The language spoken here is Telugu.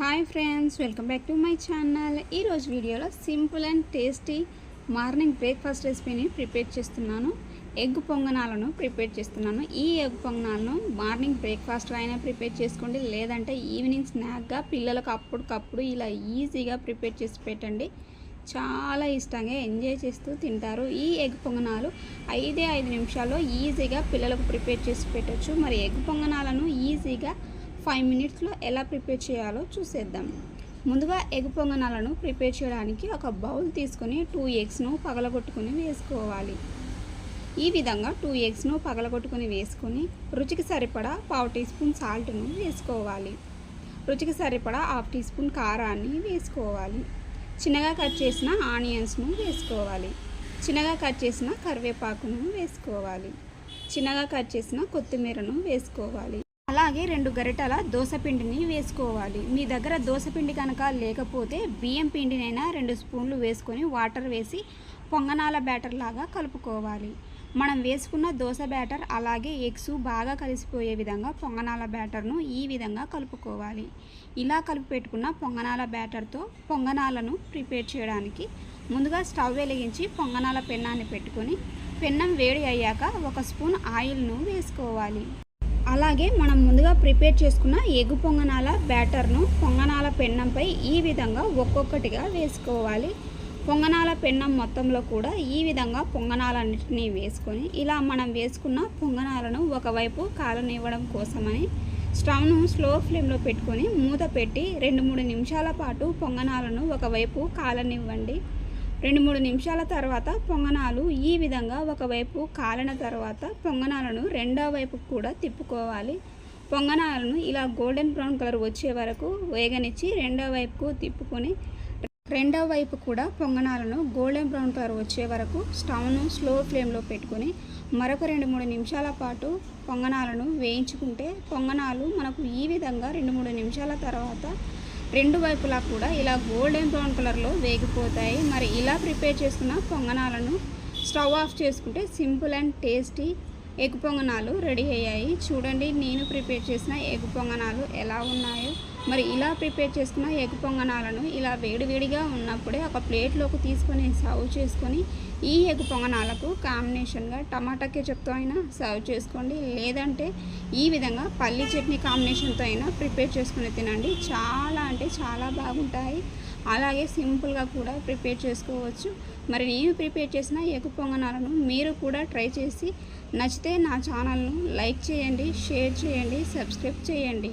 Hi friends welcome back to my channel. ఈరోజు వీడియోలో simple and tasty morning breakfast రెసిపీని ప్రిపేర్ చేస్తున్నాను. ఎగ్ పొంగనాలను ప్రిపేర్ చేస్తున్నాను. ఈ ఎగ్ పొంగనాలను మార్నింగ్ బ్రేక్ఫాస్ట్ అయినా ప్రిపేర్ చేసుకోండి. లేదంటే ఈవినింగ్ స్నాక్గా పిల్లలకు అప్పటికప్పుడు ఇలా ఈజీగా ప్రిపేర్ చేసి పెట్టండి. చాలా ఇష్టంగా ఎంజాయ్ చేస్తూ తింటారు. ఈ ఎగ్ పొంగనాలు ఐదే ఐదు నిమిషాల్లో ఈజీగా పిల్లలకు ప్రిపేర్ చేసి పెట్టచ్చు. మరి ఎగ్ పొంగనాలను ఈజీగా ఫైవ్ మినిట్స్లో ఎలా ప్రిపేర్ చేయాలో చూసేద్దాం. ముందుగా ఎగ్ పొంగనాలను ప్రిపేర్ చేయడానికి ఒక బౌల్ తీసుకొని టూ ఎగ్స్ను పగలగొట్టుకుని వేసుకోవాలి. ఈ విధంగా టూ ఎగ్స్ను పగలగొట్టుకొని వేసుకుని రుచికి సరిపడా పావు టీ స్పూన్ సాల్ట్ను వేసుకోవాలి. రుచికి సరిపడా హాఫ్ టీ స్పూన్ కారాన్ని వేసుకోవాలి. చిన్నగా కట్ చేసిన ఆనియన్స్ను వేసుకోవాలి. చిన్నగా కట్ చేసిన కరివేపాకును వేసుకోవాలి. చిన్నగా కట్ చేసిన కొత్తిమీరను వేసుకోవాలి. అలాగే రెండు గరిటల దోసపిండిని వేసుకోవాలి. మీ దగ్గర దోసపిండి కనుక లేకపోతే బియ్యం పిండినైనా రెండు స్పూన్లు వేసుకొని వాటర్ వేసి పొంగనాల బ్యాటర్ లాగా కలుపుకోవాలి. మనం వేసుకున్న దోశ బ్యాటర్ అలాగే ఎగ్స్ బాగా కలిసిపోయే విధంగా పొంగనాల బ్యాటర్ను ఈ విధంగా కలుపుకోవాలి. ఇలా కలిపి పెట్టుకున్న పొంగనాల బ్యాటర్తో పొంగనాలను ప్రిపేర్ చేయడానికి ముందుగా స్టవ్ వెలిగించి పొంగనాల పెన్నాన్ని పెట్టుకొని పెన్నం వేడి అయ్యాక ఒక స్పూన్ ఆయిల్ను వేసుకోవాలి. అలాగే మనం ముందుగా ప్రిపేర్ చేసుకున్న ఎగ్గు పొంగనాల బ్యాటర్ను పొంగనాల పెన్నంపై ఈ విధంగా ఒక్కొక్కటిగా వేసుకోవాలి. పొంగనాల పెన్నం మొత్తంలో కూడా ఈ విధంగా పొంగనాలన్నింటినీ వేసుకొని ఇలా మనం వేసుకున్న పొంగనాలను ఒకవైపు కాలనివ్వడం కోసమని స్టవ్ను స్లో ఫ్లేమ్లో పెట్టుకొని మూత పెట్టి రెండు మూడు నిమిషాల పాటు పొంగనాలను ఒకవైపు కాలనివ్వండి. రెండు మూడు నిమిషాల తర్వాత పొంగనాలు ఈ విధంగా ఒకవైపు కాలిన తర్వాత పొంగనాలను రెండో వైపు కూడా తిప్పుకోవాలి. పొంగనాలను ఇలా గోల్డెన్ బ్రౌన్ కలర్ వచ్చే వరకు వేగనిచ్చి రెండో వైపుకు తిప్పుకొని రెండో వైపు కూడా పొంగనాలను గోల్డెన్ బ్రౌన్ కలర్ వచ్చే వరకు స్టవ్ను స్లో ఫ్లేమ్లో పెట్టుకొని మరొక రెండు మూడు నిమిషాల పాటు పొంగనాలను వేయించుకుంటే పొంగనాలు మనకు ఈ విధంగా రెండు మూడు నిమిషాల తర్వాత రెండు వైపులా కూడా ఇలా గోల్డెన్ బ్రౌన్ కలర్లో వేగిపోతాయి. మరి ఇలా ప్రిపేర్ చేసుకున్న పొంగనాలను స్టవ్ ఆఫ్ చేసుకుంటే సింపుల్ అండ్ టేస్టీ ఎగ్ పొంగనాలు రెడీ అయ్యాయి. చూడండి నేను ప్రిపేర్ చేసిన ఎగ్ పొంగనాలు ఎలా ఉన్నాయో. మరి ఇలా ప్రిపేర్ చేసుకున్న ఎగ్ పొంగనాలను ఇలా వేడివేడిగా ఉన్నప్పుడే ఒక ప్లేట్లోకి తీసుకొని సర్వ్ చేసుకొని ఈ ఎగ్ పొంగనాలకు కాంబినేషన్గా టమాటా కెచప్తో అయినా సర్వ్ చేసుకోండి. లేదంటే ఈ విధంగా పల్లి చట్నీ కాంబినేషన్తో అయినా ప్రిపేర్ చేసుకుని తినండి. చాలా అంటే చాలా బాగుంటాయి. అలాగే సింపుల్గా కూడా ప్రిపేర్ చేసుకోవచ్చు. మరి నేను ప్రిపేర్ చేసిన ఎగ్ పొంగనాలను మీరు కూడా ట్రై చేసి నచ్చితే నా ఛానల్ను లైక్ చేయండి షేర్ చేయండి సబ్స్క్రైబ్ చేయండి.